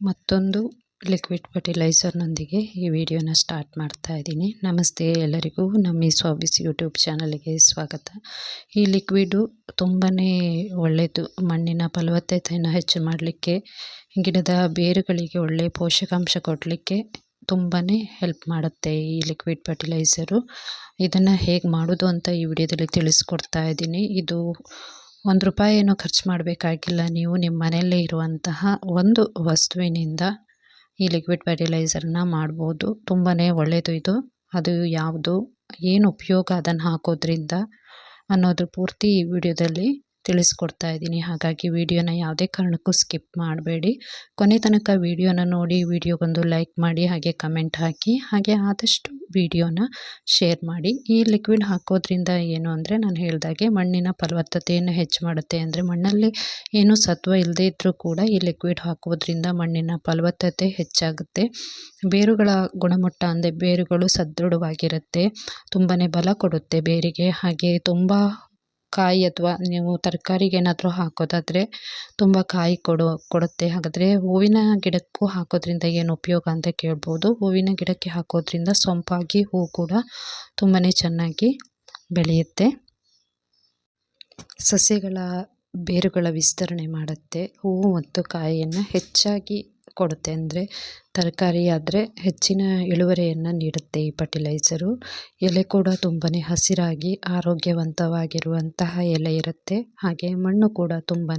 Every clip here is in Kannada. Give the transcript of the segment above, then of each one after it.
ಮತ್ತೊಂದು ಲಿಕ್ವಿಡ್ ಫರ್ಟಿಲೈಸರ್ನೊಂದಿಗೆ ಈ ವಿಡಿಯೋನ ಸ್ಟಾರ್ಟ್ ಮಾಡ್ತಾ ಇದ್ದೀನಿ. ನಮಸ್ತೆ ಎಲ್ಲರಿಗೂ. ನಮ್ಮ ಈ ಸ್ವಾಬಿಸ್ ಯೂಟ್ಯೂಬ್ ಚಾನಲ್ಗೆ ಸ್ವಾಗತ. ಈ ಲಿಕ್ವಿಡು ತುಂಬಾ ಒಳ್ಳೆಯದು ಮಣ್ಣಿನ ಫಲವತ್ತತೆಯನ್ನು ಹೆಚ್ಚು ಮಾಡಲಿಕ್ಕೆ, ಗಿಡದ ಬೇರುಗಳಿಗೆ ಒಳ್ಳೆಯ ಪೋಷಕಾಂಶ ಕೊಡಲಿಕ್ಕೆ ತುಂಬಾ ಹೆಲ್ಪ್ ಮಾಡುತ್ತೆ ಈ ಲಿಕ್ವಿಡ್ ಫರ್ಟಿಲೈಸರು ಇದನ್ನು ಹೇಗೆ ಮಾಡೋದು ಅಂತ ಈ ವಿಡಿಯೋದಲ್ಲಿ ತಿಳಿಸ್ಕೊಡ್ತಾ ಇದ್ದೀನಿ. ಇದು ಒಂದು ರೂಪಾಯಿಯನ್ನು ಖರ್ಚು ಮಾಡಬೇಕಾಗಿಲ್ಲ. ನೀವು ನಿಮ್ಮ ಮನೆಯಲ್ಲೇ ಇರುವಂತಹ ಒಂದು ವಸ್ತುವಿನಿಂದ ಈ ಲಿಕ್ವಿಡ್ ಫರ್ಟಿಲೈಸರ್ನ ಮಾಡ್ಬೋದು. ತುಂಬಾ ಒಳ್ಳೆಯದು ಇದು. ಅದು ಯಾವುದು, ಏನು ಉಪಯೋಗ ಅದನ್ನು ಹಾಕೋದ್ರಿಂದ ಅನ್ನೋದು ಪೂರ್ತಿ ಈ ವಿಡಿಯೋದಲ್ಲಿ ತಿಳಿಸ್ಕೊಡ್ತಾ ಇದ್ದೀನಿ. ಹಾಗಾಗಿ ವಿಡಿಯೋನ ಯಾವುದೇ ಕಾರಣಕ್ಕೂ ಸ್ಕಿಪ್ ಮಾಡಬೇಡಿ. ಕೊನೆ ತನಕ ವಿಡಿಯೋನ ನೋಡಿ, ವಿಡಿಯೋಗೊಂದು ಲೈಕ್ ಮಾಡಿ, ಹಾಗೆ ಕಮೆಂಟ್ ಹಾಕಿ, ಹಾಗೆ ಆದಷ್ಟು ವಿಡಿಯೋನ ಶೇರ್ ಮಾಡಿ. ಈ ಲಿಕ್ವಿಡ್ ಹಾಕೋದ್ರಿಂದ ಏನು ಅಂದರೆ ನಾನು ಹೇಳಿದಾಗೆ ಮಣ್ಣಿನ ಫಲವತ್ತತೆಯನ್ನು ಹೆಚ್ಚು ಮಾಡುತ್ತೆ. ಅಂದರೆ ಮಣ್ಣಲ್ಲಿ ಏನು ಸತ್ವ ಇಲ್ಲದೇ ಇದ್ದರೂ ಕೂಡ ಈ ಲಿಕ್ವಿಡ್ ಹಾಕೋದ್ರಿಂದ ಮಣ್ಣಿನ ಫಲವತ್ತತೆ ಹೆಚ್ಚಾಗುತ್ತೆ. ಬೇರುಗಳ ಗುಣಮಟ್ಟ ಅಂದರೆ ಬೇರುಗಳು ಸದೃಢವಾಗಿರುತ್ತೆ. ತುಂಬಾ ಬಲ ಕೊಡುತ್ತೆ ಬೇರಿಗೆ. ಹಾಗೆ ತುಂಬ ಕಾಯಿ ಅಥವಾ ನೀವು ತರಕಾರಿಗೆ ಏನಾದರೂ ಹಾಕೋದಾದರೆ ತುಂಬ ಕಾಯಿ ಕೊಡು, ಕೊಡುತ್ತೆ. ಹಾಗಾದರೆ ಹೂವಿನ ಗಿಡಕ್ಕೂ ಹಾಕೋದ್ರಿಂದ ಏನು ಉಪಯೋಗ ಅಂತ ಕೇಳ್ಬೋದು. ಹೂವಿನ ಗಿಡಕ್ಕೆ ಹಾಕೋದ್ರಿಂದ ಸೊಂಪಾಗಿ ಹೂ ಕೂಡ ತುಂಬಾ ಚೆನ್ನಾಗಿ ಬೆಳೆಯುತ್ತೆ. ಸಸ್ಯಗಳ ಬೇರುಗಳ ವಿಸ್ತರಣೆ ಮಾಡುತ್ತೆ. ಹೂವು ಮತ್ತು ಕಾಯಿಯನ್ನು ಹೆಚ್ಚಾಗಿ ಕೊಡುತ್ತೆ ಅಂದರೆ ತರಕಾರಿ ಆದರೆ ಹೆಚ್ಚಿನ ಇಳುವರಿಯನ್ನು ನೀಡುತ್ತೆ ಈ ಫರ್ಟಿಲೈಸರು ಎಲೆ ಕೂಡ ತುಂಬಾ ಹಸಿರಾಗಿ ಆರೋಗ್ಯವಂತವಾಗಿರುವಂತಹ ಎಲೆ ಇರುತ್ತೆ. ಹಾಗೆ ಮಣ್ಣು ಕೂಡ ತುಂಬಾ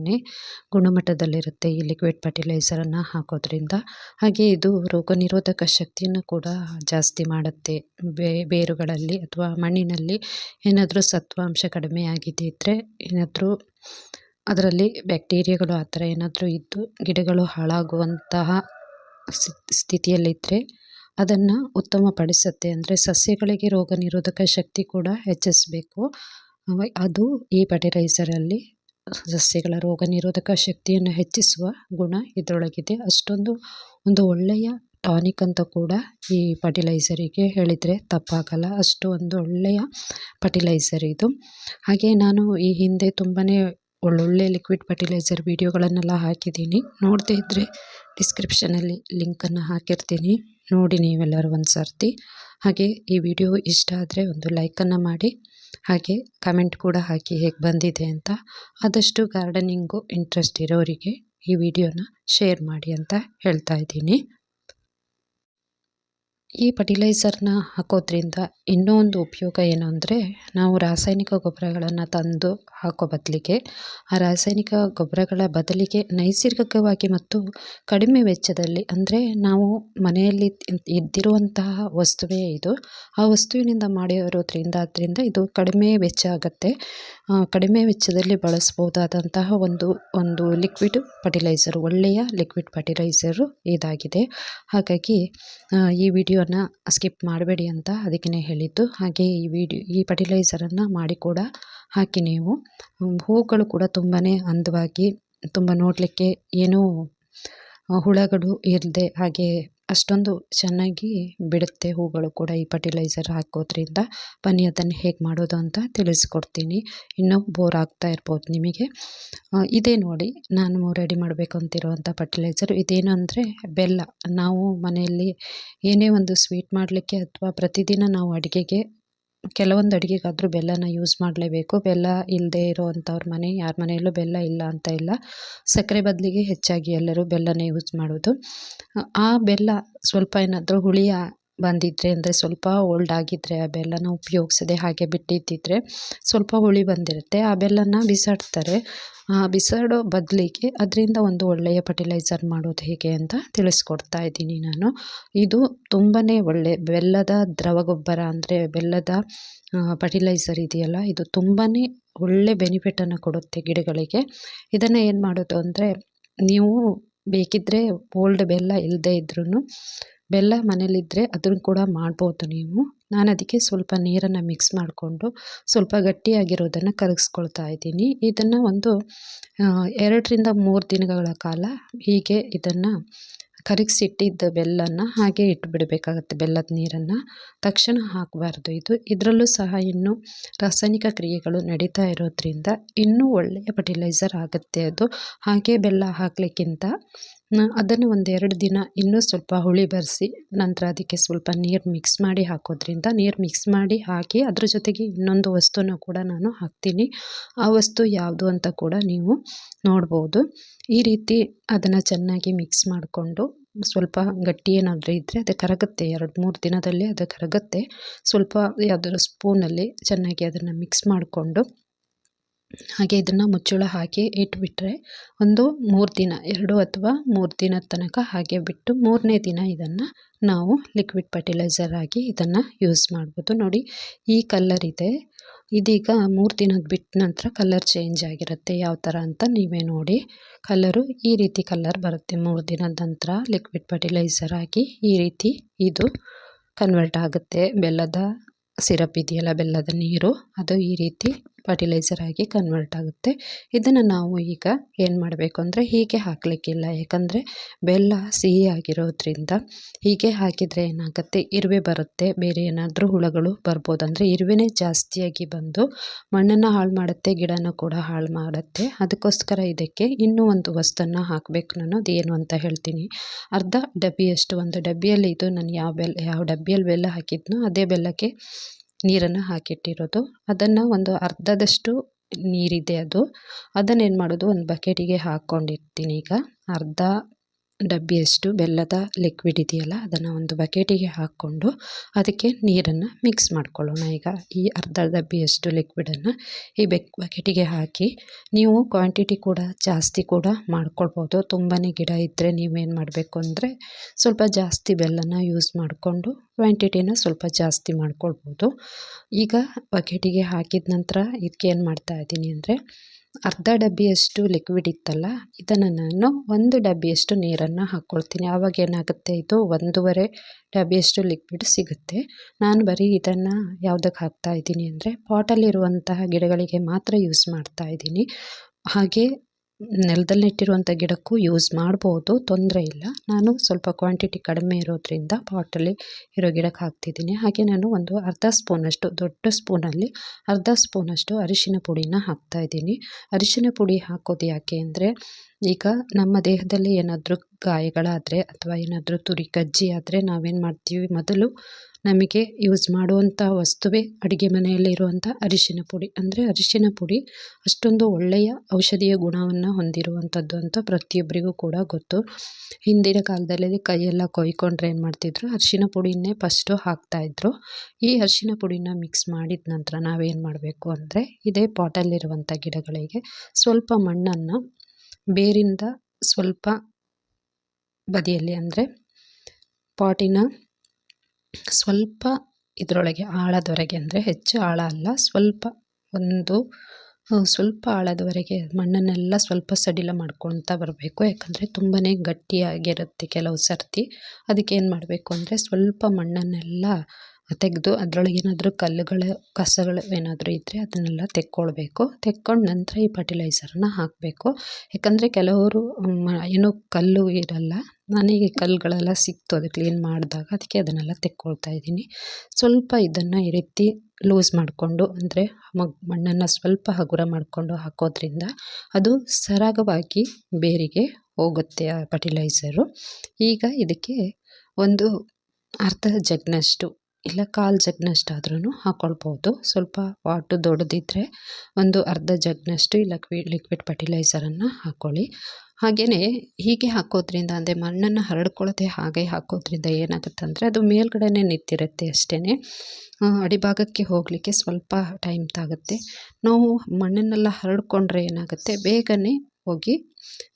ಗುಣಮಟ್ಟದಲ್ಲಿರುತ್ತೆ ಈ ಲಿಕ್ವಿಡ್ ಫರ್ಟಿಲೈಸರನ್ನು ಹಾಕೋದ್ರಿಂದ. ಹಾಗೆ ಇದು ರೋಗ ನಿರೋಧಕ ಶಕ್ತಿಯನ್ನು ಕೂಡ ಜಾಸ್ತಿ ಮಾಡುತ್ತೆ. ಬೇರುಗಳಲ್ಲಿ ಅಥವಾ ಮಣ್ಣಿನಲ್ಲಿ ಏನಾದರೂ ಸತ್ವಾಂಶ ಕಡಿಮೆ ಆಗಿದ್ದಿದ್ದರೆ ಏನಾದರೂ ಅದರಲ್ಲಿ ಬ್ಯಾಕ್ಟೀರಿಯಾಗಳು ಆ ಥರ ಏನಾದರೂ ಇದ್ದು ಗಿಡಗಳು ಹಾಳಾಗುವಂತಹ ಸ್ಥಿತಿಯಲ್ಲಿದ್ದರೆ ಅದನ್ನು ಉತ್ತಮಪಡಿಸುತ್ತೆ. ಅಂದರೆ ಸಸ್ಯಗಳಿಗೆ ರೋಗ ನಿರೋಧಕ ಶಕ್ತಿ ಕೂಡ ಹೆಚ್ಚಿಸಬೇಕು. ಅದು ಈ ಫರ್ಟಿಲೈಸರಲ್ಲಿ ಸಸ್ಯಗಳ ರೋಗ ನಿರೋಧಕ ಶಕ್ತಿಯನ್ನು ಹೆಚ್ಚಿಸುವ ಗುಣ ಇದರೊಳಗಿದೆ. ಅಷ್ಟೊಂದು ಒಂದು ಒಳ್ಳೆಯ ಟಾನಿಕ್ ಅಂತ ಕೂಡ ಈ ಫರ್ಟಿಲೈಸರಿಗೆ ಹೇಳಿದರೆ ತಪ್ಪಾಗಲ್ಲ. ಅಷ್ಟು ಒಂದು ಒಳ್ಳೆಯ ಫರ್ಟಿಲೈಸರ್ ಇದು. ಹಾಗೆ ನಾನು ಈ ಹಿಂದೆ ತುಂಬಾ ಒಳ್ಳೊಳ್ಳೆ ಲಿಕ್ವಿಡ್ ಫರ್ಟಿಲೈಸರ್ ವೀಡಿಯೋಗಳನ್ನೆಲ್ಲ ಹಾಕಿದ್ದೀನಿ. ನೋಡದೇ ಇದ್ದರೆ ಡಿಸ್ಕ್ರಿಪ್ಷನಲ್ಲಿ ಲಿಂಕನ್ನು ಹಾಕಿರ್ತೀನಿ. ನೋಡಿ ನೀವೆಲ್ಲರೂ ಒಂದು ಸರ್ತಿ. ಹಾಗೆ ಈ ವಿಡಿಯೋ ಇಷ್ಟ ಆದರೆ ಒಂದು ಲೈಕನ್ನು ಮಾಡಿ. ಹಾಗೆ ಕಮೆಂಟ್ ಕೂಡ ಹಾಕಿ ಹೇಗೆ ಬಂದಿದೆ ಅಂತ. ಆದಷ್ಟು ಗಾರ್ಡನಿಂಗು ಇಂಟ್ರೆಸ್ಟ್ ಇರೋರಿಗೆ ಈ ವಿಡಿಯೋನ ಶೇರ್ ಮಾಡಿ ಅಂತ ಹೇಳ್ತಾ ಇದ್ದೀನಿ. ಈ ಫರ್ಟಿಲೈಸರ್ನ ಹಾಕೋದ್ರಿಂದ ಇನ್ನೊಂದು ಉಪಯೋಗ ಏನು ಅಂದರೆ ನಾವು ರಾಸಾಯನಿಕ ಗೊಬ್ಬರಗಳನ್ನು ತಂದು ಹಾಕೋ ಬದಲಿಗೆ, ಆ ರಾಸಾಯನಿಕ ಗೊಬ್ಬರಗಳ ಬದಲಿಗೆ ನೈಸರ್ಗಿಕವಾಗಿ ಮತ್ತು ಕಡಿಮೆ ವೆಚ್ಚದಲ್ಲಿ ಅಂದರೆ ನಾವು ಮನೆಯಲ್ಲಿ ಇದ್ದಿರುವಂತಹ ವಸ್ತುವೇ ಇದು. ಆ ವಸ್ತುವಿನಿಂದ ಮಾಡಿರೋದ್ರಿಂದ ಅದರಿಂದ ಇದು ಕಡಿಮೆ ವೆಚ್ಚ ಆಗುತ್ತೆ. ಕಡಿಮೆ ವೆಚ್ಚದಲ್ಲಿ ಬಳಸ್ಬೋದಾದಂತಹ ಒಂದು ಒಂದು ಲಿಕ್ವಿಡ್ ಫರ್ಟಿಲೈಸರು ಒಳ್ಳೆಯ ಲಿಕ್ವಿಡ್ ಫರ್ಟಿಲೈಸರು ಇದಾಗಿದೆ. ಹಾಗಾಗಿ ಈ ವಿಡಿಯೋನ ಸ್ಕಿಪ್ ಮಾಡಬೇಡಿ ಅಂತ ಅದಕ್ಕೆ ಹೇಳಿದ್ದು. ಹಾಗೆ ಈ ವಿಡಿಯೋ ಈ ಫರ್ಟಿಲೈಸರನ್ನು ಮಾಡಿ ಕೂಡ ಹಾಕಿ ನೀವು. ಹೂಗಳು ಕೂಡ ತುಂಬಾ ಅಂದವಾಗಿ ತುಂಬ ನೋಡಲಿಕ್ಕೆ ಏನೂ ಹುಳಗಳು ಇರದೆ ಹಾಗೆ ಅಷ್ಟೊಂದು ಚೆನ್ನಾಗಿ ಬಿಡುತ್ತೆ ಹೂಗಳು ಕೂಡ ಈ ಫರ್ಟಿಲೈಸರ್ ಹಾಕೋದ್ರಿಂದ. ಬನ್ನಿ ಅದನ್ನು ಹೇಗೆ ಮಾಡೋದು ಅಂತ ತಿಳಿಸ್ಕೊಡ್ತೀನಿ. ಇನ್ನೂ ಬೋರ್ ಆಗ್ತಾ ಇರ್ಬೋದು ನಿಮಗೆ. ಇದೇ ನೋಡಿ, ನಾನು ರೆಡಿ ಮಾಡಬೇಕು ಅಂತಿರುವಂಥ ಫರ್ಟಿಲೈಸರ್ ಇದೇನು ಅಂದರೆ ಬೆಲ್ಲ. ನಾವು ಮನೆಯಲ್ಲಿ ಏನೇ ಒಂದು ಸ್ವೀಟ್ ಮಾಡಲಿಕ್ಕೆ ಅಥವಾ ಪ್ರತಿದಿನ ನಾವು ಅಡುಗೆಗೆ ಕೆಲವೊಂದು ಅಡುಗೆಗಾದರೂ ಬೆಲ್ಲನ ಯೂಸ್ ಮಾಡಲೇಬೇಕು. ಬೆಲ್ಲ ಇಲ್ಲದೇ ಇರೋವಂಥವ್ರ ಮನೆ, ಯಾರ ಮನೆಯಲ್ಲೂ ಬೆಲ್ಲ ಇಲ್ಲ ಅಂತ ಇಲ್ಲ. ಸಕ್ಕರೆ ಬದಲಿಗೆ ಹೆಚ್ಚಾಗಿ ಎಲ್ಲರೂ ಬೆಲ್ಲನೇ ಯೂಸ್ ಮಾಡೋದು. ಆ ಬೆಲ್ಲ ಸ್ವಲ್ಪ ಏನಾದರೂ ಹುಳಿ ಬಂದಿದ್ದರೆ ಅಂದರೆ ಸ್ವಲ್ಪ ಓಲ್ಡ್ ಆಗಿದ್ದರೆ ಆ ಬೆಲ್ಲನ ಉಪಯೋಗಿಸದೆ ಹಾಗೆ ಬಿಟ್ಟಿದ್ದಿದ್ರೆ ಸ್ವಲ್ಪ ಹುಳಿ ಬಂದಿರುತ್ತೆ. ಆ ಬೆಲ್ಲನ ಬಿಸಾಡ್ತಾರೆ ಬಿಸಾಡೋ ಬದಲಿಗೆ ಅದರಿಂದ ಒಂದು ಒಳ್ಳೆಯ ಫರ್ಟಿಲೈಸರ್ ಮಾಡೋದು ಹೇಗೆ ಅಂತ ತಿಳಿಸ್ಕೊಡ್ತಾ ಇದ್ದೀನಿ ನಾನು. ಇದು ತುಂಬಾ ಒಳ್ಳೆ ಬೆಲ್ಲದ ದ್ರವ ಗೊಬ್ಬರ ಅಂದರೆ ಬೆಲ್ಲದ ಫರ್ಟಿಲೈಸರ್ ಇದೆಯಲ್ಲ, ಇದು ತುಂಬಾ ಒಳ್ಳೆ ಬೆನಿಫಿಟನ್ನು ಕೊಡುತ್ತೆ ಗಿಡಗಳಿಗೆ. ಇದನ್ನು ಏನು ಮಾಡೋದು ಅಂದರೆ ನೀವು ಬೇಕಿದ್ದರೆ ಓಲ್ಡ್ ಬೆಲ್ಲ ಇಲ್ಲದೇ ಇದ್ರೂ ಬೆಲ್ಲ ಮನೇಲಿದ್ದರೆ ಅದನ್ನು ಕೂಡ ಮಾಡ್ಬೋದು ನೀವು. ನಾನು ಅದಕ್ಕೆ ಸ್ವಲ್ಪ ನೀರನ್ನು ಮಿಕ್ಸ್ ಮಾಡಿಕೊಂಡು ಸ್ವಲ್ಪ ಗಟ್ಟಿಯಾಗಿರೋದನ್ನು ಕರಗಿಸ್ಕೊಳ್ತಾ ಇದ್ದೀನಿ. ಇದನ್ನು ಒಂದು ಎರಡರಿಂದ ಮೂರು ದಿನಗಳ ಕಾಲ ಹೀಗೆ ಇದನ್ನು ಕರಗಿಸಿಟ್ಟಿದ್ದ ಬೆಲ್ಲನ ಹಾಗೆ ಇಟ್ಟುಬಿಡಬೇಕಾಗತ್ತೆ ಬೆಲ್ಲದ ನೀರನ್ನು. ತಕ್ಷಣ ಹಾಕಬಾರ್ದು ಇದು. ಇದರಲ್ಲೂ ಸಹ ಇನ್ನೂ ರಾಸಾಯನಿಕ ಕ್ರಿಯೆಗಳು ನಡೀತಾ ಇರೋದ್ರಿಂದ ಇನ್ನೂ ಒಳ್ಳೆಯ ಫರ್ಟಿಲೈಸರ್ ಆಗುತ್ತೆ ಅದು. ಹಾಗೆ ಬೆಲ್ಲ ಹಾಕಲಿಕ್ಕಿಂತ ಅದನ್ನು ಒಂದೆರಡು ದಿನ ಇನ್ನೂ ಸ್ವಲ್ಪ ಹುಳಿ ಬರೆಸಿ, ನಂತರ ಅದಕ್ಕೆ ಸ್ವಲ್ಪ ನೀರು ಮಿಕ್ಸ್ ಮಾಡಿ ಹಾಕೋದ್ರಿಂದ ನೀರು ಮಿಕ್ಸ್ ಮಾಡಿ ಹಾಕಿ ಅದ್ರ ಜೊತೆಗೆ ಇನ್ನೊಂದು ವಸ್ತುನ ಕೂಡ ನಾನು ಹಾಕ್ತೀನಿ. ಆ ವಸ್ತು ಯಾವುದು ಅಂತ ಕೂಡ ನೀವು ನೋಡ್ಬೋದು. ಈ ರೀತಿ ಅದನ್ನು ಚೆನ್ನಾಗಿ ಮಿಕ್ಸ್ ಮಾಡಿಕೊಂಡು ಸ್ವಲ್ಪ ಗಟ್ಟಿ ಏನಾದರೂ ಇದ್ದರೆ ಅದು ಕರಗುತ್ತೆ, ಎರಡು ಮೂರು ದಿನದಲ್ಲಿ ಅದು ಕರಗುತ್ತೆ. ಸ್ವಲ್ಪ ಯಾವುದಾದ್ರು ಸ್ಪೂನಲ್ಲಿ ಚೆನ್ನಾಗಿ ಅದನ್ನು ಮಿಕ್ಸ್ ಮಾಡಿಕೊಂಡು ಹಾಗೆ ಇದನ್ನು ಮುಚ್ಚಳ ಹಾಕಿ ಇಟ್ಬಿಟ್ರೆ ಒಂದು ಮೂರು ದಿನ, ಎರಡು ಅಥವಾ ಮೂರು ದಿನದ ತನಕ ಹಾಗೆ ಬಿಟ್ಟು ಮೂರನೇ ದಿನ ಇದನ್ನು ನಾವು ಲಿಕ್ವಿಡ್ ಫರ್ಟಿಲೈಸರ್ ಆಗಿ ಇದನ್ನು ಯೂಸ್ ಮಾಡ್ಬೋದು. ನೋಡಿ, ಈ ಕಲ್ಲರ್ ಇದೆ. ಇದೀಗ ಮೂರು ದಿನದ ಬಿಟ್ಟ ನಂತರ ಕಲರ್ ಚೇಂಜ್ ಆಗಿರುತ್ತೆ. ಯಾವ ಥರ ಅಂತ ನೀವೇ ನೋಡಿ. ಕಲ್ಲರು ಈ ರೀತಿ ಕಲ್ಲರ್ ಬರುತ್ತೆ. ಮೂರು ದಿನದ ನಂತರ ಲಿಕ್ವಿಡ್ ಫರ್ಟಿಲೈಸರ್ ಆಗಿ ಈ ರೀತಿ ಇದು ಕನ್ವರ್ಟ್ ಆಗುತ್ತೆ. ಬೆಲ್ಲದ ಸಿರಪ್ ಇದೆಯಲ್ಲ, ಬೆಲ್ಲದ ನೀರು, ಅದು ಈ ರೀತಿ ಫರ್ಟಿಲೈಸರ್ ಆಗಿ ಕನ್ವರ್ಟ್ ಆಗುತ್ತೆ. ಇದನ್ನು ನಾವು ಈಗ ಏನು ಮಾಡಬೇಕು ಅಂದರೆ ಹೀಗೆ ಹಾಕಲಿಕ್ಕಿಲ್ಲ. ಯಾಕಂದರೆ ಬೆಲ್ಲ ಸಿಹಿ ಆಗಿರೋದ್ರಿಂದ ಹೀಗೆ ಹಾಕಿದರೆ ಏನಾಗುತ್ತೆ? ಇರುವೆ ಬರುತ್ತೆ. ಬೇರೆ ಏನಾದರೂ ಹುಳಗಳು ಬರ್ಬೋದು. ಅಂದರೆ ಇರುವೆನೇ ಜಾಸ್ತಿಯಾಗಿ ಬಂದು ಮಣ್ಣನ್ನು ಹಾಳು ಮಾಡುತ್ತೆ, ಗಿಡನ ಕೂಡ ಹಾಳು ಮಾಡುತ್ತೆ. ಅದಕ್ಕೋಸ್ಕರ ಇದಕ್ಕೆ ಇನ್ನೂ ಒಂದು ವಸ್ತುವನ್ನು ಹಾಕಬೇಕು ನಾನು ಅದೇನು ಅಂತ ಹೇಳ್ತೀನಿ. ಅರ್ಧ ಡಬ್ಬಿಯಷ್ಟು, ಒಂದು ಡಬ್ಬಿಯಲ್ಲಿ ಇದು ನಾನು ಯಾವ ಬೆಲ್ಲ ಯಾವ ಡಬ್ಬಿಯಲ್ಲಿ ಬೆಲ್ಲ ಹಾಕಿದ್ನೋ ಅದೇ ಬೆಲ್ಲಕ್ಕೆ ನೀರನ್ನು ಹಾಕಿಟ್ಟಿರೋದು. ಅದನ್ನು ಒಂದು ಅರ್ಧದಷ್ಟು ನೀರಿದೆ ಅದು. ಅದನ್ನೇನು ಮಾಡೋದು? ಒಂದು ಬಕೆಟಿಗೆ ಹಾಕ್ಕೊಂಡಿರ್ತೀನಿ ಈಗ. ಅರ್ಧ ಡಬ್ಬಿಯಷ್ಟು ಬೆಲ್ಲದ ಲಿಕ್ವಿಡ್ ಇದೆಯಲ್ಲ, ಅದನ್ನು ಒಂದು ಬಕೆಟಿಗೆ ಹಾಕ್ಕೊಂಡು ಅದಕ್ಕೆ ನೀರನ್ನು ಮಿಕ್ಸ್ ಮಾಡ್ಕೊಳ್ಳೋಣ. ಈಗ ಈ ಅರ್ಧ ಡಬ್ಬಿಯಷ್ಟು ಲಿಕ್ವಿಡನ್ನು ಈ ಬೆಕ್ ಬಕೆಟಿಗೆ ಹಾಕಿ ನೀವು ಕ್ವಾಂಟಿಟಿ ಕೂಡ ಜಾಸ್ತಿ ಕೂಡ ಮಾಡ್ಕೊಳ್ಬೋದು. ತುಂಬಾ ಗಿಡ ಇದ್ದರೆ ನೀವೇನು ಮಾಡಬೇಕು ಅಂದರೆ ಸ್ವಲ್ಪ ಜಾಸ್ತಿ ಬೆಲ್ಲನ ಯೂಸ್ ಮಾಡಿಕೊಂಡು ಕ್ವಾಂಟಿಟಿನ ಸ್ವಲ್ಪ ಜಾಸ್ತಿ ಮಾಡ್ಕೊಳ್ಬೋದು. ಈಗ ಬಕೆಟಿಗೆ ಹಾಕಿದ ನಂತರ ಇದಕ್ಕೆ ಏನು ಮಾಡ್ತಾಯಿದ್ದೀನಿ ಅಂದರೆ ಅರ್ಧ ಡಬ್ಬಿಯಷ್ಟು ಲಿಕ್ವಿಡ್ ಇತ್ತಲ್ಲ, ಇದನ್ನು ನಾನು ಒಂದು ಡಬ್ಬಿಯಷ್ಟು ನೀರನ್ನು ಹಾಕ್ಕೊಳ್ತೀನಿ ಆವಾಗ ಏನಾಗುತ್ತೆ, ಇದು ಒಂದೂವರೆ ಡಬ್ಬಿಯಷ್ಟು ಲಿಕ್ವಿಡ್ ಸಿಗುತ್ತೆ. ನಾನು ಬರೀ ಇದನ್ನು ಯಾವುದಕ್ಕೆ ಹಾಕ್ತಾ ಇದ್ದೀನಿ ಅಂದರೆ ಪಾಟಲ್ಲಿರುವಂತಹ ಗಿಡಗಳಿಗೆ ಮಾತ್ರ ಯೂಸ್ ಮಾಡ್ತಾ ಇದ್ದೀನಿ. ಹಾಗೆ ನೆಲದಲ್ಲಿ ಗಿಡಕ್ಕೂ ಯೂಸ್ ಮಾಡ್ಬೋದು, ತೊಂದರೆ ಇಲ್ಲ. ನಾನು ಸ್ವಲ್ಪ ಕ್ವಾಂಟಿಟಿ ಕಡಿಮೆ ಇರೋದ್ರಿಂದ ಪಾಟಲ್ಲಿ ಇರೋ ಗಿಡಕ್ಕೆ ಹಾಕ್ತಿದ್ದೀನಿ. ಹಾಗೆ ನಾನು ಒಂದು ಅರ್ಧ ಸ್ಪೂನಷ್ಟು, ದೊಡ್ಡ ಸ್ಪೂನಲ್ಲಿ ಅರ್ಧ ಸ್ಪೂನಷ್ಟು ಅರಿಶಿನ ಪುಡಿನ ಹಾಕ್ತಾಯಿದ್ದೀನಿ ಅರಿಶಿನ ಪುಡಿ ಹಾಕೋದು ಯಾಕೆ ಅಂದರೆ, ಈಗ ನಮ್ಮ ದೇಹದಲ್ಲಿ ಏನಾದರೂ ಗಾಯಗಳಾದರೆ ಅಥವಾ ಏನಾದರೂ ತುರಿ ಕಜ್ಜಿ ಆದರೆ ನಾವೇನು ಮಾಡ್ತೀವಿ? ಮೊದಲು ನಮಗೆ ಯೂಸ್ ಮಾಡುವಂಥ ವಸ್ತುವೇ ಅಡುಗೆ ಮನೆಯಲ್ಲಿ ಇರುವಂಥ ಅರಿಶಿನ ಪುಡಿ. ಅಂದರೆ ಅರಿಶಿನ ಪುಡಿ ಅಷ್ಟೊಂದು ಒಳ್ಳೆಯ ಔಷಧೀಯ ಗುಣವನ್ನು ಹೊಂದಿರುವಂಥದ್ದು ಅಂತ ಪ್ರತಿಯೊಬ್ಬರಿಗೂ ಕೂಡ ಗೊತ್ತು. ಹಿಂದಿನ ಕಾಲದಲ್ಲಿ ಕೈಯೆಲ್ಲ ಕೊಯ್ಕೊಂಡ್ರೆ ಏನು ಮಾಡ್ತಿದ್ರು? ಅರಿಶಿನ ಪುಡಿನೇ ಫಸ್ಟು ಹಾಕ್ತಾಯಿದ್ರು ಈ ಅರಿಶಿನ ಪುಡಿನ ಮಿಕ್ಸ್ ಮಾಡಿದ ನಂತರ ನಾವೇನು ಮಾಡಬೇಕು ಅಂದರೆ ಇದೇ ಪಾಟಲ್ಲಿರುವಂಥ ಗಿಡಗಳಿಗೆ ಸ್ವಲ್ಪ ಮಣ್ಣನ್ನು ಬೇರಿಂದ ಸ್ವಲ್ಪ ಬದಿಯಲ್ಲಿ ಅಂದರೆ ಪಾಟಿನ ಸ್ವಲ್ಪ ಇದರೊಳಗೆ ಆಳದವರೆಗೆ ಅಂದರೆ ಹೆಚ್ಚು ಆಳ ಅಲ್ಲ, ಸ್ವಲ್ಪ ಒಂದು ಸ್ವಲ್ಪ ಆಳದವರೆಗೆ ಮಣ್ಣನ್ನೆಲ್ಲ ಸ್ವಲ್ಪ ಸಡಿಲ ಮಾಡ್ಕೊಳ್ತಾ ಬರಬೇಕು. ಯಾಕಂದರೆ ತುಂಬಾ ಗಟ್ಟಿಯಾಗಿರುತ್ತೆ ಕೆಲವು ಸರ್ತಿ. ಅದಕ್ಕೆ ಏನು ಮಾಡಬೇಕು ಅಂದರೆ ಸ್ವಲ್ಪ ಮಣ್ಣನ್ನೆಲ್ಲ ತೆಗೆದು ಅದರೊಳಗೆ ಏನಾದರೂ ಕಲ್ಲುಗಳು, ಕಸಗಳು ಏನಾದರೂ ಇದ್ದರೆ ಅದನ್ನೆಲ್ಲ ತೆಕ್ಕೊಳ್ಬೇಕು. ತೆಕ್ಕೊಂಡು ನಂತರ ಈ ಫರ್ಟಿಲೈಸರನ್ನ ಹಾಕಬೇಕು. ಯಾಕಂದರೆ ಕೆಲವರು ಏನು ಕಲ್ಲು ಇರಲ್ಲ. ನನಗೆ ಕಲ್ಲುಗಳೆಲ್ಲ ಸಿಕ್ತು ಅದು ಕ್ಲೀನ್ ಮಾಡಿದಾಗ, ಅದಕ್ಕೆ ಅದನ್ನೆಲ್ಲ ತೆಕ್ಕೊಳ್ತಾ ಇದ್ದೀನಿ. ಸ್ವಲ್ಪ ಇದನ್ನು ಈ ರೀತಿ ಲೂಸ್ ಮಾಡಿಕೊಂಡು, ಅಂದರೆ ಮಗ್, ಮಣ್ಣನ್ನು ಸ್ವಲ್ಪ ಹಗುರ ಮಾಡಿಕೊಂಡು ಹಾಕೋದ್ರಿಂದ ಅದು ಸರಾಗವಾಗಿ ಬೇರಿಗೆ ಹೋಗುತ್ತೆ ಆ ಫರ್ಟಿಲೈಸರು ಈಗ ಇದಕ್ಕೆ ಒಂದು ಅರ್ಧ ಜಗ್ನಷ್ಟು ಇಲ್ಲ ಕಾಲು ಜಗ್ನಷ್ಟಾದ್ರೂ ಹಾಕ್ಕೊಳ್ಬೋದು ಸ್ವಲ್ಪ ವಾಟು ದೊಡ್ಡದಿದ್ದರೆ ಒಂದು ಅರ್ಧ ಜಗ್ನಷ್ಟು ಇಲ್ಲ ಲಿಕ್ವಿಡ್ ಲಿಕ್ವಿಡ್ ಫರ್ಟಿಲೈಸರನ್ನು ಹಾಕ್ಕೊಳ್ಳಿ ಹಾಗೆಯೇ ಹೀಗೆ ಹಾಕೋದ್ರಿಂದ ಅಂದರೆ ಮಣ್ಣನ್ನು ಹರಡ್ಕೊಳ್ಳದೆ ಹಾಗೆ ಹಾಕೋದ್ರಿಂದ ಏನಾಗುತ್ತೆ ಅಂದರೆ ಅದು ಮೇಲ್ಗಡೆನೇ ನಿಂತಿರುತ್ತೆ ಅಷ್ಟೇ ಅಡಿಭಾಗಕ್ಕೆ ಹೋಗಲಿಕ್ಕೆ ಸ್ವಲ್ಪ ಟೈಮ್ ತಾಗುತ್ತೆ. ನಾವು ಮಣ್ಣನ್ನೆಲ್ಲ ಹರಡ್ಕೊಂಡ್ರೆ ಏನಾಗುತ್ತೆ? ಬೇಗನೆ ಹೋಗಿ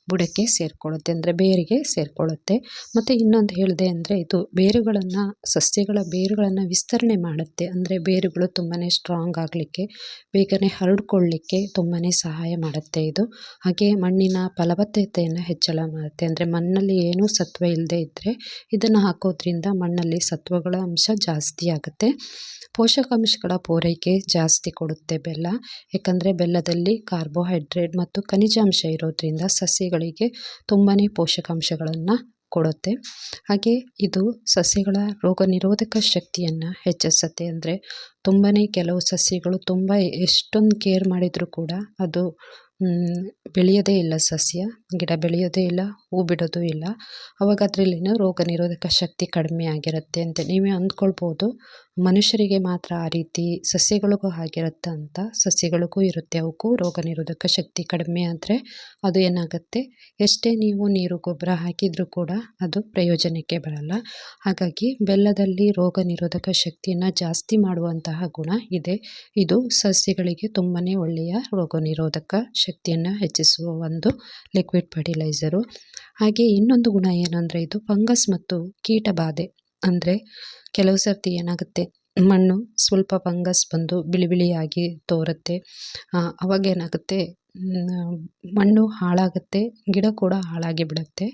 ಬುಡಕ್ಕೆ ಸೇರಿಕೊಳ್ಳುತ್ತೆ ಅಂದರೆ ಬೇರಿಗೆ ಸೇರಿಕೊಳ್ಳುತ್ತೆ. ಮತ್ತು ಇನ್ನೊಂದು ಹೇಳಿದೆ ಅಂದರೆ ಇದು ಬೇರುಗಳನ್ನು, ಸಸ್ಯಗಳ ಬೇರುಗಳನ್ನು ವಿಸ್ತರಣೆ ಮಾಡುತ್ತೆ. ಅಂದರೆ ಬೇರುಗಳು ತುಂಬಾ ಸ್ಟ್ರಾಂಗ್ ಆಗಲಿಕ್ಕೆ, ಬೇಗನೆ ಹರಡ್ಕೊಳ್ಳಿಕ್ಕೆ ತುಂಬಾ ಸಹಾಯ ಮಾಡುತ್ತೆ ಇದು. ಹಾಗೆ ಮಣ್ಣಿನ ಫಲವತ್ತತೆಯನ್ನು ಹೆಚ್ಚಳ ಮಾಡುತ್ತೆ. ಅಂದರೆ ಮಣ್ಣಲ್ಲಿ ಏನೂ ಸತ್ವ ಇಲ್ಲದೆ ಇದ್ದರೆ ಇದನ್ನು ಹಾಕೋದ್ರಿಂದ ಮಣ್ಣಲ್ಲಿ ಸತ್ವಗಳ ಅಂಶ ಜಾಸ್ತಿ ಆಗುತ್ತೆ. ಪೋಷಕಾಂಶಗಳ ಪೂರೈಕೆ ಜಾಸ್ತಿ ಕೊಡುತ್ತೆ ಬೆಲ್ಲ. ಏಕೆಂದರೆ ಬೆಲ್ಲದಲ್ಲಿ ಕಾರ್ಬೋಹೈಡ್ರೇಟ್ ಮತ್ತು ಖನಿಜಾಂಶ ಇರೋದ್ರಿಂದ ಸಸ್ಯಗಳಿಗೆ ತುಂಬಾ ಪೋಷಕಾಂಶಗಳನ್ನು ಕೊಡುತ್ತೆ. ಹಾಗೆ ಇದು ಸಸ್ಯಗಳ ರೋಗ ನಿರೋಧಕ ಶಕ್ತಿಯನ್ನು ಹೆಚ್ಚಿಸುತ್ತೆ ಅಂದರೆ ತುಂಬಾ ಕೆಲವು ಸಸ್ಯಗಳು ತುಂಬ ಎಷ್ಟೊಂದು ಕೇರ್ ಮಾಡಿದರೂ ಕೂಡ ಅದು ಬೆಳೆಯೋದೇ ಇಲ್ಲ ಸಸ್ಯ, ಗಿಡ ಬೆಳೆಯೋದೇ ಇಲ್ಲ ಹೂ ಬಿಡೋದು ಇಲ್ಲ. ಅವಾಗ ಅದರಲ್ಲಿನ ರೋಗ ನಿರೋಧಕ ಶಕ್ತಿ ಕಡಿಮೆ ಆಗಿರುತ್ತೆ ಅಂತ ನೀವೇ ಅಂದ್ಕೊಳ್ಬೋದು. ಮನುಷ್ಯರಿಗೆ ಮಾತ್ರ ಆ ರೀತಿ ಸಸ್ಯಗಳಿಗೂ ಆಗಿರುತ್ತೆ ಅಂತ, ಸಸ್ಯಗಳಿಗೂ ಇರುತ್ತೆ ಅವಕ್ಕೂ ರೋಗ ನಿರೋಧಕ ಶಕ್ತಿ ಕಡಿಮೆ ಆದರೆ ಅದು ಏನಾಗುತ್ತೆ? ಎಷ್ಟೇ ನೀವು ನೀರು ಗೊಬ್ಬರ ಹಾಕಿದರೂ ಕೂಡ ಅದು ಪ್ರಯೋಜನಕ್ಕೆ ಬರಲ್ಲ. ಹಾಗಾಗಿ ಬೆಲ್ಲದಲ್ಲಿ ರೋಗ ನಿರೋಧಕ ಶಕ್ತಿಯನ್ನು ಜಾಸ್ತಿ ಮಾಡುವಂತಹ ಗುಣ ಇದೆ. ಇದು ಸಸ್ಯಗಳಿಗೆ ತುಂಬಾ ಒಳ್ಳೆಯ ರೋಗ ನಿರೋಧಕ ಶಕ್ತಿಯನ್ನು ಹೆಚ್ಚಿಸುವ ಒಂದು ಲಿಕ್ವಿಡ್ ಫರ್ಟಿಲೈಸರು. ಹಾಗೆ ಇನ್ನೊಂದು ಗುಣ ಏನಂದರೆ ಇದು ಫಂಗಸ್ ಮತ್ತು ಕೀಟ ಬಾಧೆ. ಅಂದರೆ ಕೆಲವು ಸರ್ತಿ ಏನಾಗುತ್ತೆ, ಮಣ್ಣು ಸ್ವಲ್ಪ ಫಂಗಸ್ ಬಂದು ಬಿಳಿ ಬಿಳಿಯಾಗಿ ತೋರುತ್ತೆ ಅವಾಗ ಏನಾಗುತ್ತೆ ಮಣ್ಣು ಹಾಳಾಗುತ್ತೆ, ಗಿಡ ಕೂಡ ಹಾಳಾಗಿ ಬಿಡುತ್ತೆ.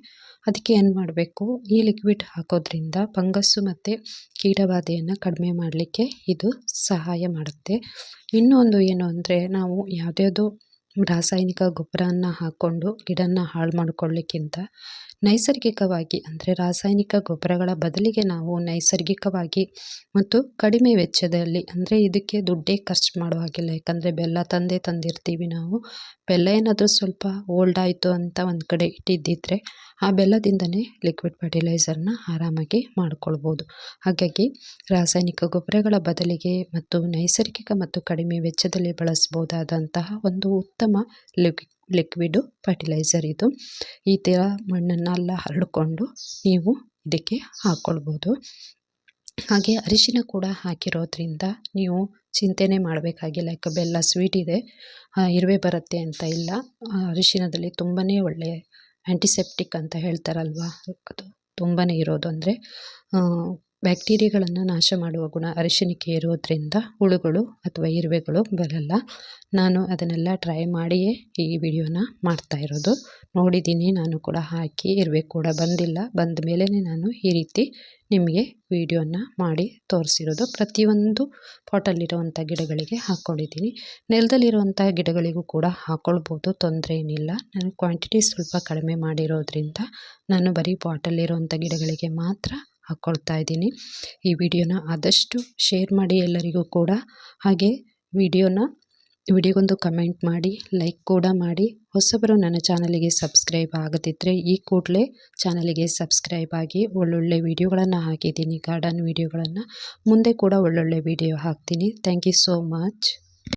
ಅದಕ್ಕೆ ಏನು ಮಾಡಬೇಕು, ಈ ಲಿಕ್ವಿಡ್ ಹಾಕೋದ್ರಿಂದ ಫಂಗಸ್ಸು ಮತ್ತು ಕೀಟಬಾಧೆಯನ್ನು ಕಡಿಮೆ ಮಾಡಲಿಕ್ಕೆ ಇದು ಸಹಾಯ ಮಾಡುತ್ತೆ. ಇನ್ನೊಂದು ಏನು ಅಂದರೆ, ನಾವು ಯಾವುದ್ಯಾವುದೋ ರಾಸಾಯನಿಕ ಗೊಬ್ಬರನ ಹಾಕ್ಕೊಂಡು ಗಿಡನ ಹಾಳು ಮಾಡ್ಕೊಳ್ಳಿಕ್ಕಿಂತ ನೈಸರ್ಗಿಕವಾಗಿ ಅಂದರೆ ರಾಸಾಯನಿಕ ಗೊಬ್ಬರಗಳ ಬದಲಿಗೆ ನಾವು ನೈಸರ್ಗಿಕವಾಗಿ ಮತ್ತು ಕಡಿಮೆ ವೆಚ್ಚದಲ್ಲಿ ಅಂದರೆ ಇದಕ್ಕೆ ದುಡ್ಡೇ ಖರ್ಚು ಮಾಡೋ ಹಾಗಿಲ್ಲ. ಯಾಕಂದರೆ ಬೆಲ್ಲ ತಂದೇ ತಂದಿರ್ತೀವಿ ನಾವು. ಬೆಲ್ಲ ಏನಾದರೂ ಸ್ವಲ್ಪ ಓಲ್ಡ್ ಆಯಿತು ಅಂತ ಒಂದು ಕಡೆ ಇಟ್ಟಿದ್ದಿದ್ರೆ ಆ ಬೆಲ್ಲದಿಂದನೇ ಲಿಕ್ವಿಡ್ ಫರ್ಟಿಲೈಸರ್ನ ಆರಾಮಾಗಿ ಮಾಡ್ಕೊಳ್ಬೋದು. ಹಾಗಾಗಿ ರಾಸಾಯನಿಕ ಗೊಬ್ಬರಗಳ ಬದಲಿಗೆ ಮತ್ತು ನೈಸರ್ಗಿಕ ಮತ್ತು ಕಡಿಮೆ ವೆಚ್ಚದಲ್ಲಿ ಬಳಸ್ಬೋದಾದಂತಹ ಒಂದು ಉತ್ತಮ ಲಿಕ್ ಲಿಕ್ವಿಡು ಫರ್ಟಿಲೈಸರ್ ಇದು. ಈ ಥರ ಮಣ್ಣನ್ನೆಲ್ಲ ಹರಡಿಕೊಂಡು ನೀವು ಇದಕ್ಕೆ ಹಾಕ್ಕೊಳ್ಬೋದು ಹಾಗೆ ಅರಿಶಿನ ಕೂಡ ಹಾಕಿರೋದ್ರಿಂದ ನೀವು ಚಿಂತೆನೆ ಮಾಡಬೇಕಾಗಿಲ್ಲ. ಲೈಕ್ ಬೆಲ್ಲ ಸ್ವೀಟ್ ಇದೆ. ಇರುವೆ ಬರುತ್ತೆ ಅಂತ ಇಲ್ಲ. ಅರಿಶಿನದಲ್ಲಿ ತುಂಬಾ ಒಳ್ಳೆಯ ಆ್ಯಂಟಿಸೆಪ್ಟಿಕ್ ಅಂತ ಹೇಳ್ತಾರಲ್ವ? ಅದು ತುಂಬಾ ಇರೋದು ಅಂದರೆ ಬ್ಯಾಕ್ಟೀರಿಯಾಗಳನ್ನು ನಾಶ ಮಾಡುವ ಗುಣ ಅರಿಶಿನಕ್ಕೆ ಇರೋದ್ರಿಂದ ಹುಳುಗಳು ಅಥವಾ ಇರುವೆಗಳು ಬರಲ್ಲ. ನಾನು ಅದನ್ನೆಲ್ಲ ಟ್ರೈ ಮಾಡಿಯೇ ಈ ವಿಡಿಯೋನ ಮಾಡ್ತಾ ಇರೋದು. ನೋಡಿದ್ದೀನಿ, ನಾನು ಕೂಡ ಹಾಕಿ ಇರುವೆ ಕೂಡ ಬಂದಿಲ್ಲ. ಬಂದ ಮೇಲೇ ನಾನು ಈ ರೀತಿ ನಿಮಗೆ ವಿಡಿಯೋನ ಮಾಡಿ ತೋರಿಸಿರೋದು. ಪ್ರತಿಯೊಂದು ಪಾಟಲ್ಲಿರುವಂಥ ಗಿಡಗಳಿಗೆ ಹಾಕ್ಕೊಂಡಿದ್ದೀನಿ. ನೆಲದಲ್ಲಿರುವಂಥ ಗಿಡಗಳಿಗೂ ಕೂಡ ಹಾಕ್ಕೊಳ್ಬೋದು ತೊಂದರೆ ಏನಿಲ್ಲ. ನಾನು ಕ್ವಾಂಟಿಟಿ ಸ್ವಲ್ಪ ಕಡಿಮೆ ಮಾಡಿರೋದ್ರಿಂದ ನಾನು ಬರೀ ಪಾಟಲ್ಲಿರುವಂಥ ಗಿಡಗಳಿಗೆ ಮಾತ್ರ ಹಾಕ್ಕೊಳ್ತಾ ಇದ್ದೀನಿ. ಈ ವಿಡಿಯೋನ ಆದಷ್ಟು ಶೇರ್ ಮಾಡಿ ಎಲ್ಲರಿಗೂ ಕೂಡ. ಹಾಗೆ ವಿಡಿಯೋನ, ವಿಡಿಯೋಗೊಂದು ಕಮೆಂಟ್ ಮಾಡಿ, ಲೈಕ್ ಕೂಡ ಮಾಡಿ. ಹೊಸಬರು ನನ್ನ ಚಾನಲಿಗೆ ಸಬ್ಸ್ಕ್ರೈಬ್ ಆಗದಿದ್ದರೆ ಈ ಕೂಡಲೇ ಚಾನಲಿಗೆ ಸಬ್ಸ್ಕ್ರೈಬ್ ಆಗಿ ಒಳ್ಳೊಳ್ಳೆ ವಿಡಿಯೋಗಳನ್ನು ಹಾಕಿದ್ದೀನಿ. ಗಾರ್ಡನ್ ವಿಡಿಯೋಗಳನ್ನು. ಮುಂದೆ ಕೂಡ ಒಳ್ಳೊಳ್ಳೆ ವಿಡಿಯೋ ಹಾಕ್ತೀನಿ. Thank you so much.